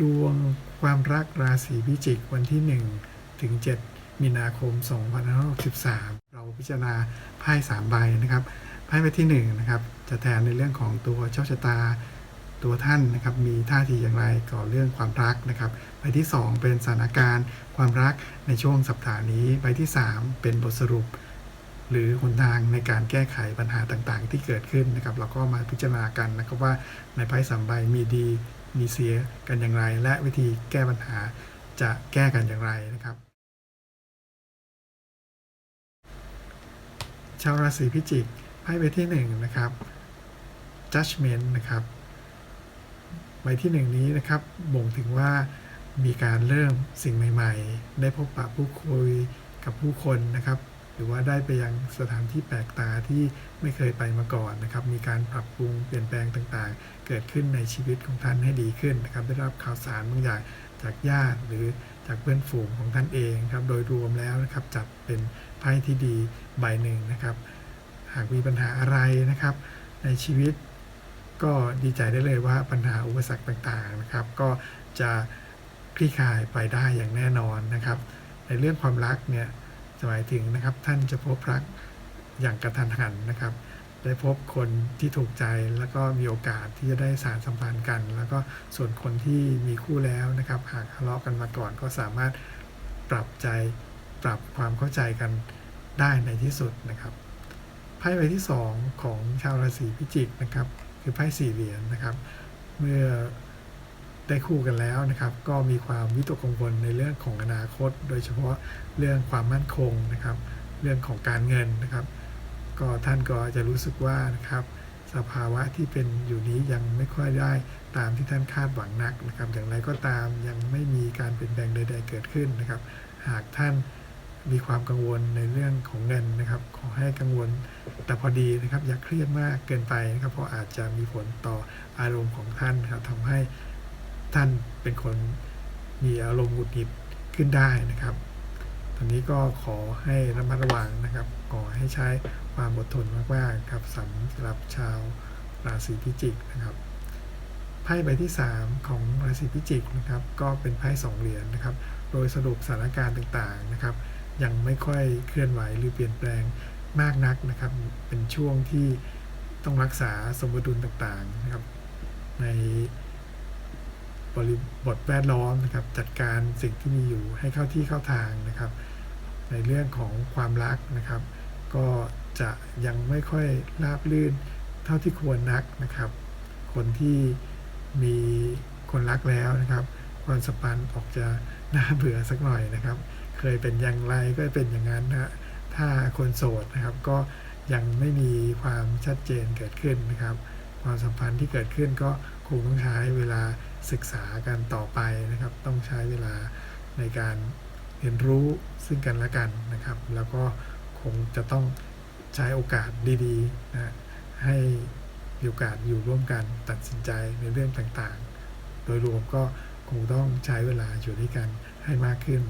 ดวงความรักราศีพิจิกวันที่ 1 ถึง 7 มีนาคม 2563 เราพิจารณาไพ่3ใบนะครับไพ่ใบที่ 1 นะครับ จะแทนในเรื่องของตัวเจ้าชะตาตัวท่านนะครับมีท่าทีอย่างไรก่อเรื่องความรักนะครับใบที่ 2 เป็นสถานการณ์ความรักในช่วงสัปดาห์นี้ใบที่ 3 เป็นบทสรุป หรือหนทางในการแก้ไขปัญหาต่างๆ ที่เกิดขึ้นนะครับเราก็มาพิจารณากันนะครับว่าในไพ่สามใบมีดี มีเสียกันอย่างไร และวิธีแก้ปัญหาจะแก้กันอย่างไรนะครับ ชาวราศีพิจิกไพ่ใบที่หนึ่งนะครับ judgment นะครับใบที่หนึ่งนี้นะครับบ่งถึงว่ามีการเริ่มสิ่งใหม่ ๆ ได้พบปะผู้คุยกับผู้คนนะครับ หรือว่าได้ไปยังสถานที่แปลกตาที่ไม่เคยไปมาก่อนนะครับ มีการปรับปรุงเปลี่ยนแปลงต่างๆ เกิดขึ้นในชีวิตของท่านให้ดีขึ้นนะครับ ได้รับข่าวสารบางอย่างจากญาติหรือจากเพื่อนฝูงของท่านเองครับ โดยรวมแล้วนะครับจัดเป็นไพ่ที่ดีใบหนึ่งนะครับ หากมีปัญหาอะไรนะครับ ในชีวิตก็ดีใจได้เลยว่าปัญหาอุปสรรคต่างๆนะครับ ก็จะคลี่คลายไปได้อย่างแน่นอนนะครับ ในเรื่องความรักเนี่ย หมายถึงนะครับท่านจะพบรักอย่างกระทันหันนะครับ ได้พบคนที่ถูกใจแล้วก็มีโอกาสที่จะได้สารสัมพันธ์กัน แล้วก็ส่วนคนที่มีคู่แล้วนะครับ หากทะเลาะกันมาก่อนก็สามารถปรับใจปรับความเข้าใจกันได้ในที่สุดนะครับไพ่ใบที่สองของชาวราศีพิจิกนะครับ คือไพ่สี่เหรียญนะครับ เมื่อ ได้คู่กันแล้วนะครับ ก็มีความวิตกกังวลในเรื่องของอนาคต โดยเฉพาะเรื่องความมั่นคงนะครับ เรื่องของการเงินนะครับ ก็ท่านก็จะรู้สึกว่านะครับสภาวะที่เป็นอยู่นี้ยังไม่ค่อยได้ตามที่ท่านคาดหวังนักนะครับ อย่างไรก็ตามยังไม่มีการเปลี่ยนแปลงใด ๆ เกิดขึ้นนะครับ หากท่านมีความกังวลในเรื่องของเงินนะครับ ขอให้กังวลแต่พอดีนะครับ อย่าเครียดมากเกินไปนะครับ เพราะอาจจะมีผลต่ออารมณ์ของท่านนะครับทำให้ ท่านเป็นคนมีอารมณ์หงุดหงิดขึ้นได้นะครับ ตอนนี้ก็ขอให้ระมัดระวังนะครับ ขอให้ใช้ความอดทนมากๆครับสำหรับชาวราศีพิจิกนะครับ ไพ่ใบที่ 3 ของราศีพิจิกนะครับ ก็เป็นไพ่สองเหรียญนะครับ โดยสรุปสถานการณ์ต่างๆนะครับ ยังไม่ค่อยเคลื่อนไหวหรือเปลี่ยนแปลงมากนักนะครับ เป็นช่วงที่ต้องรักษาสมดุลต่างๆนะครับ ใน บริบทแวดล้อมนะครับ จัดการสิ่งที่มีอยู่ให้เข้าที่เข้าทางนะครับ ในเรื่องของความรักนะครับ ก็จะยังไม่ค่อยราบรื่นเท่าที่ควรนักนะครับ คนที่มีคนรักแล้วนะครับความสัมพันธ์ออกจะน่าเบื่อสักหน่อยนะครับ เคยเป็นอย่างไรก็เป็นอย่างนั้นนะถ้าคนโสดนะครับ ก็ยังไม่มีความชัดเจนเกิดขึ้นนะครับ ความสัมพันธ์ที่เกิดขึ้นก็คงต้องใช้เวลา ศึกษากันต่อไปนะครับ ต้องใช้เวลาในการเรียนรู้ซึ่งกันและกันนะครับ แล้วก็คงจะต้องใช้โอกาสดีๆนะให้มีโอกาสอยู่ร่วมกันตัดสินใจในเรื่องต่างๆ โดยรวมก็คงต้องใช้เวลาอยู่ด้วยกันให้มากขึ้น